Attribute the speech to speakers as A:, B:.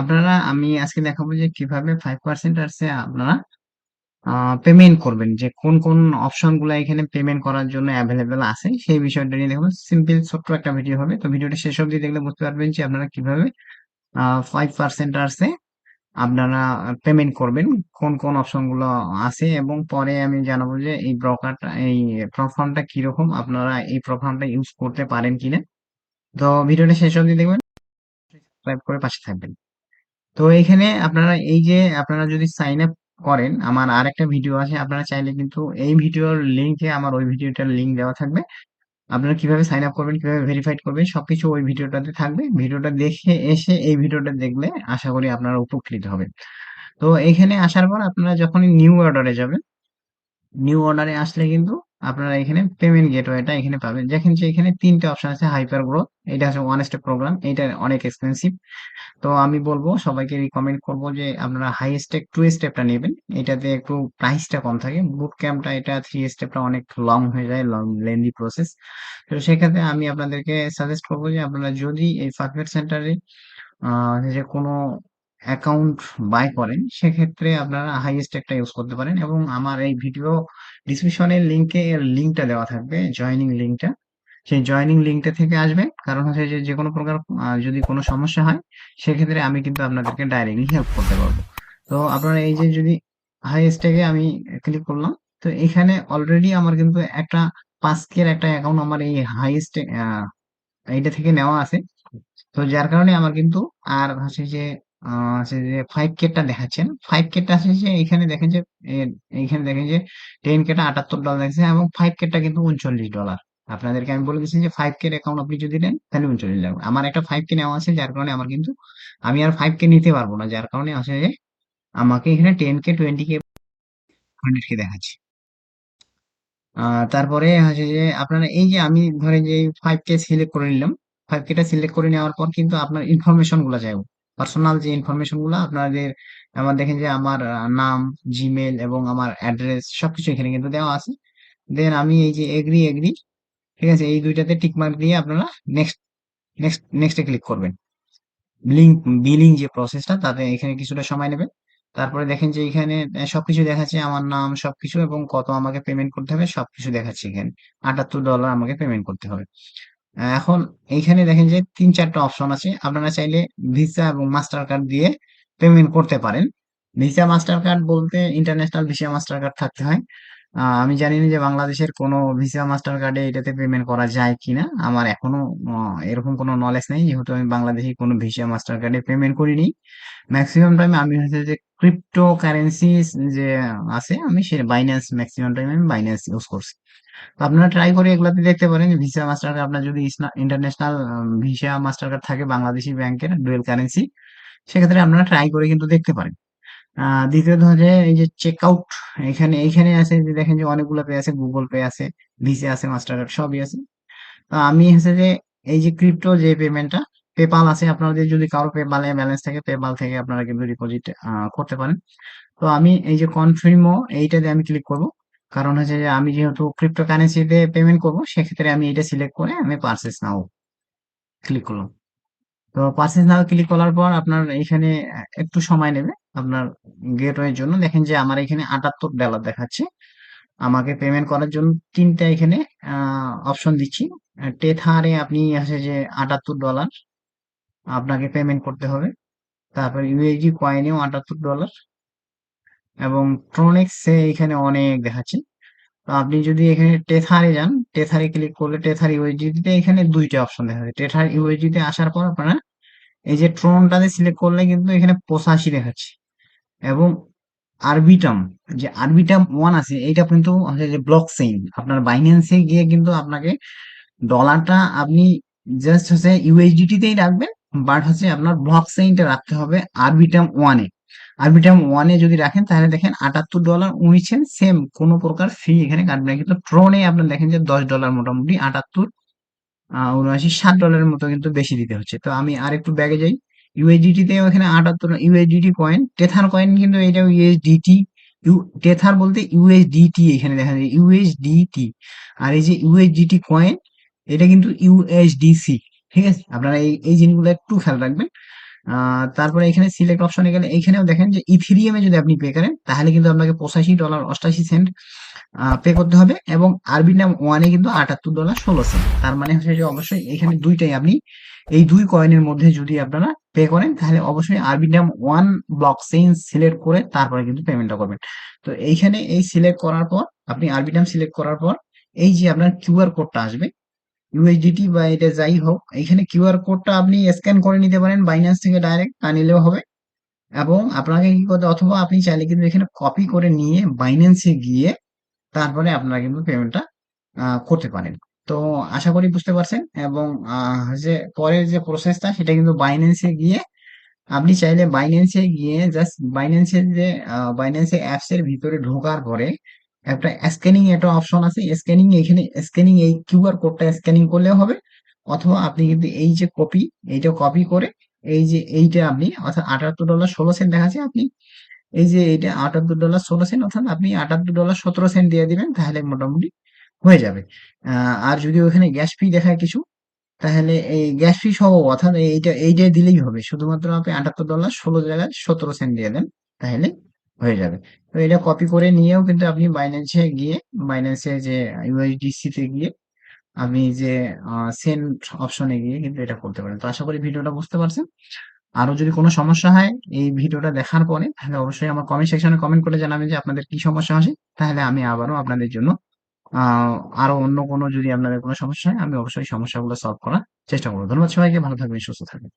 A: আপনারা, আমি আজকে দেখাবো যে কীভাবে ফাইভ পার্সেন্ট আসছে আপনারা পেমেন্ট করবেন, যে কোন কোন অপশনগুলো এখানে পেমেন্ট করার জন্য অ্যাভেলেবেল আছে, সেই বিষয়টা নিয়ে দেখব সিম্পল ছোট্ট একটা ভিডিও হবে। তো ভিডিওটা শেষ অবধি দেখলে বুঝতে পারবেন যে আপনারা কীভাবে ফাইভ পার্সেন্ট আসছে আপনারা পেমেন্ট করবেন, কোন কোন অপশনগুলো আছে। এবং পরে আমি জানাব যে এই ব্রোকারটা এই প্রফর্মটা কীরকম, আপনারা এই প্রফর্মটা ইউজ করতে পারেন কিনা। তো ভিডিওটা শেষ অবধি দেখবেন। সাবস্ক্রাইব করে পাশে থাকবেন। তো এখানে আপনারা এই যে আপনারা যদি সাইন আপ করেন, আমার আরেকটা ভিডিও আছে, আপনারা চাইলে কিন্তু এই ভিডিওর লিঙ্কে আমার ওই ভিডিওটার লিঙ্ক দেওয়া থাকবে। আপনারা কীভাবে সাইন আপ করবেন, কীভাবে ভেরিফাইড করবেন, সবকিছু ওই ভিডিওটাতে থাকবে। ভিডিওটা দেখে এসে এই ভিডিওটা দেখলে আশা করি আপনারা উপকৃত হবেন। তো এখানে আসার পর আপনারা যখন নিউ অর্ডারে যাবেন নিউ অর্ডারে আসলে কিন্তু আপনারা এখানে পেমেন্ট গেটওয়েটা এখানে পাবেন। দেখেন যে এখানে তিনটে অপশন আছে হাইপার গ্রোথ এটা হচ্ছে ওয়ান স্টেপ প্রোগ্রাম এটা অনেক এক্সপেন্সিভ তো আমি বলব, সবাইকে রিকমেন্ড করব যে আপনারা হাই স্টেপ টু স্টেপটা নেবেন। এটাতে একটু প্রাইসটা কম থাকে। বুট ক্যাম্পটা এটা থ্রি স্টেপটা অনেক লং হয়ে যায় লং লেন্দি প্রসেস তো সেক্ষেত্রে আমি আপনাদেরকে সাজেস্ট করব যে আপনারা যদি এই ফার্মওয়্যার সেন্টারে যে কোনো অ্যাকাউন্ট বাই করেন, সেক্ষেত্রে আপনারা হাইয়েস্ট একটা ইউজ করতে পারেন এবং আমার এই ভিডিও ডিসক্রিপশনের লিঙ্কে এর লিঙ্কটা দেওয়া থাকবে জয়নিং লিঙ্কটা সেই জয়নিং লিঙ্কটা থেকে আসবে, কারণ হচ্ছে যে যে কোনো প্রকার যদি কোনো সমস্যা হয়, সেক্ষেত্রে আমি কিন্তু আপনাদেরকে ডাইরেক্টলি হেল্প করতে পারব। তো আপনারা এই যে যদি হাইয়েস্টে আমি ক্লিক করলাম, তো এখানে অলরেডি আমার কিন্তু একটা পাস্কের একটা অ্যাকাউন্ট আমার এই হাইয়েস্ট এইটা থেকে নেওয়া আছে। তো যার কারণে আমার কিন্তু আর হচ্ছে যে ফাইভ কেটা দেখাচ্ছেন ফাইভ কেটা আছে যে এখানে দেখেন যে, এ- এইখানে দেখেন যে টেন কেটা আটাত্তর ডলার দেখছে এবং ফাইভ কেটা কিন্তু উনচল্লিশ ডলার আপনাদেরকে আমি বলে দিচ্ছি যে ফাইভ কে অ্যাকাউন্ট আপনি যদি নেন, তাহলে উনচল্লিশ লাগবে আমার একটা ফাইভ কে নেওয়া আছে, যার কারণে আমার কিন্তু, আমি আর ফাইভ কে নিতে পারব না, যার কারণে আছে যে আমাকে এখানে টেন কে টোয়েন্টি কে হান্ড্রেড কে দেখাচ্ছে। তারপরে হচ্ছে যে আপনারা এই যে আমি ধরেন যে ফাইভ কে সিলেক্ট করে নিলাম ফাইভ কেটা সিলেক্ট করে নেওয়ার পর কিন্তু আপনার ইনফরমেশনগুলো চাইব পার্সোনাল যে ইনফরমেশনগুলো, আপনাদের, আমার দেখেন যে আমার নাম জিমেল এবং আমার অ্যাড্রেস সবকিছু এখানে কিন্তু দেওয়া আছে। দেন আমি এই যে এগ্রি এগ্রি ঠিক আছে? এই দুইটাতে টিক মার্ক দিয়ে আপনারা নেক্সট নেক্সট নেক্সটে ক্লিক করবেন। লিঙ্ক বিলিং যে প্রসেসটা তাতে এখানে কিছুটা সময় নেবে তারপরে দেখেন যে এখানে সবকিছু দেখাচ্ছে আমার নাম, সবকিছু এবং কত আমাকে পেমেন্ট করতে হবে, সবকিছু দেখাচ্ছে এখানে। আটাত্তর ডলার আমাকে পেমেন্ট করতে হবে। এখন এইখানে দেখেন যে তিন চারটা অপশন আছে। আপনারা চাইলে ভিসা এবং মাস্টার কার্ড দিয়ে পেমেন্ট করতে পারেন। ভিসা মাস্টার কার্ড বলতে ইন্টারন্যাশনাল ভিসা মাস্টার কার্ড থাকতে হয়। আমি জানি না যে বাংলাদেশের কোনো ভিসা মাস্টার কার্ডে এটাতে পেমেন্ট করা যায় কিনা। আমার এখনও এরকম কোনো নলেজ নেই। যেহেতু আমি বাংলাদেশে কোনো ভিসা মাস্টার কার্ডে পেমেন্ট করিনি। ম্যাক্সিমাম টাইম আমি হচ্ছে যে ক্রিপ্টো কারেন্সি যে আছে, আমি সে বাইন্যান্স ম্যাক্সিমাম টাইম আমি বাইন্যান্স ইউজ করছি। তো আপনারা ট্রাই করে এগুলাতে দেখতে পারেন ভিসা মাস্টার কার্ড আপনার যদি ইন্টারন্যাশনাল ভিসা মাস্টার কার্ড থাকে বাংলাদেশি ব্যাংকের ডুয়েল কারেন্সি সেক্ষেত্রে আপনারা ট্রাই করে কিন্তু দেখতে পারেন। আহ দ্বিতীয়ত হচ্ছে এই যে চেক আউট এখানে এইখানে আছে যে দেখেন যে অনেকগুলো পে আছে গুগল পে আছে ভিসা আছে মাস্টার কার্ড সবই আছে। তো আমি হচ্ছে যে এই যে ক্রিপ্টো যে পেমেন্টটা পেপাল আছে আপনাদের যদি কারও পেপালে ব্যালেন্স থাকে পেপাল থেকে আপনারা কিন্তু ডিপোজিট করতে পারেন। তো আমি এই যে কনফার্মও এইটাতে আমি ক্লিক করব। কারণ হচ্ছে যে আমি যেহেতু ক্রিপ্টো কারেন্সিতে পেমেন্ট করব, সেক্ষেত্রে আমি এটা সিলেক্ট করে আমি পারচেস নাও ক্লিক করলাম। তো পারচেস নাও ক্লিক করার পর আপনার এখানে একটু সময় নেবে। আপনার গেটওয়ের জন্য। দেখেন যে আমার এখানে আটাত্তর ডলার দেখাচ্ছে। আমাকে পেমেন্ট করার জন্য তিনটা এখানে অপশন দিচ্ছি। টেথারে আপনি আছে যে আটাত্তর ডলার আপনাকে পেমেন্ট করতে হবে। তারপর ইউএসডি কয়েনেও আটাত্তর ডলার এবং ট্রোনেক্সে এখানে অনেক দেখাচ্ছে। তো আপনি যদি এখানে টেথারে যান টেথারে ক্লিক করলে টেথার ইউএসডিতে এখানে দুইটা অপশন দেখা যায়। টেথার ইউএসডিতে আসার পর আপনারা এই যে ট্রোনটাতে সিলেক্ট করলে কিন্তু এখানে পঁচাশি দেখাচ্ছে। এবং আরবিটাম যে আরবিটাম ওয়ান আছে, এইটা কিন্তু যে ব্লক চেইন আপনার বাইন্যান্সে গিয়ে কিন্তু আপনাকে ডলারটা আপনি জাস্ট হচ্ছে ইউএসডিটি তেই রাখবেন বাট হচ্ছে আপনার ব্লক চেইনটা রাখতে হবে আরবিটাম ওয়ানে আরবিটাম ওয়ানে যদি রাখেন, তাহলে দেখেন আটাত্তর ডলার উনি সেম কোনো প্রকার ফি এখানে কাটবে না। কিন্তু ট্রোনে আপনার দেখেন যে দশ ডলার মোটামুটি, আটাত্তর উনআশি, ষাট ডলারের মতো কিন্তু বেশি দিতে হচ্ছে। তো আমি আর একটু ব্যাগে যাই। ইউএসডিটি তে এখানে আটাত্তর ইউএসডিটি কয়েন টেথার কয়েন কিন্তু এটা ইউএসডিটি ইউ টেথার বলতে ইউএসডিটি এখানে দেখা যায় ইউএসডিটি আর এই যে ইউএসডিটি কয়েন এটা কিন্তু ইউএসডিসি ঠিক আছে? আপনারা এই এই জিনিসগুলো একটু খেয়াল রাখবেন। তারপরে এখানে সিলেক্ট অপশনে গেলে এইখানেও দেখেন যে ইথিরিয়ামে যদি আপনি পে করেন, তাহলে কিন্তু আপনাকে পঁচাশি ডলার অষ্টাশি সেন্ট পে করতে হবে এবং আরবিনাম ওয়ানে কিন্তু আটাত্তর ডলার ষোলো সেন্ট তার মানে হচ্ছে যে অবশ্যই এখানে দুইটাই আপনি, এই দুই কয়েনের মধ্যে যদি আপনারা পে করেন, তাহলে অবশ্যই আরবিনাম ওয়ান ব্লক চেইন সিলেক্ট করে তারপরে কিন্তু পেমেন্টটা করবেন। তো এইখানে এই সিলেক্ট করার পর, আপনি আরবিনাম সিলেক্ট করার পর, এই যে আপনার কিউআর কোডটা আসবে ইউএসডিটি বা এটা যাই হোক এখানে কিউআর কোডটা আপনি স্ক্যান করে নিতে পারেন বাইন্যান্স থেকে ডাইরেক্ট তা নিলেও হবে। এবং আপনাকে কি করতে, অথবা আপনি চাইলে কিন্তু এখানে কপি করে নিয়ে বাইন্যান্সে গিয়ে তারপরে আপনারা কিন্তু পেমেন্টটা করতে পারেন। তো আশা করি বুঝতে পারছেন, এবং যে পরের যে প্রসেসটা সেটা কিন্তু বাইন্যান্সে গিয়ে আপনি চাইলে বাইন্যান্সে গিয়ে জাস্ট বাইন্যান্সের যে বাইন্যান্সে অ্যাপস এর ভিতরে ঢোকার পরে একটা স্ক্যানিং একটা অপশন আছে স্ক্যানিং এখানে স্ক্যানিং এই কিউআর কোডটা স্ক্যানিং করলেও হবে। অথবা আপনি কিন্তু এই যে কপি এইটা কপি করে এই যে এইটা আপনি, অর্থাৎ আটাত্তর ডলার ষোলো সেন্ট দেখাচ্ছে আপনি। এই যে এইটা আটাত্তর ডলার ষোলো সেন্ট অর্থাৎ আপনি আটাত্তর ডলার সতেরো সেন্ট দিয়ে দিবেন, তাহলে মোটামুটি হয়ে যাবে। আর যদি ওখানে গ্যাস ফি দেখায় কিছু, তাহলে এই গ্যাস ফি সহ, অর্থাৎ এইটা এইটা দিলেই হবে। শুধুমাত্র আপনি আটাত্তর ডলার ষোলো জায়গায় সতেরো সেন্ট দিয়ে দেন, তাহলে হয়ে যাবে। তো এটা কপি করে নিয়েও কিন্তু আপনি বাইন্যান্সে গিয়ে বাইন্যান্সে যে ইউএসডিসি তে গিয়ে আপনি যে সেন্ড অপশনে গিয়ে কিন্তু এটা করতে পারেন। তো আশা করি ভিডিওটা বুঝতে পারছেন। আরও যদি কোনো সমস্যা হয় এই ভিডিওটা দেখার পরে, তাহলে অবশ্যই আমার কমেন্ট সেকশনে কমেন্ট করে জানাবেন যে আপনাদের কি সমস্যা হচ্ছে তাহলে আমি আবারও আপনাদের জন্য আরও অন্য কোনো যদি আপনাদের কোনো সমস্যা হয়, আমি অবশ্যই সমস্যাগুলো সলভ করার চেষ্টা করব। ধন্যবাদ সবাইকে, ভালো থাকবেন, সুস্থ থাকবেন।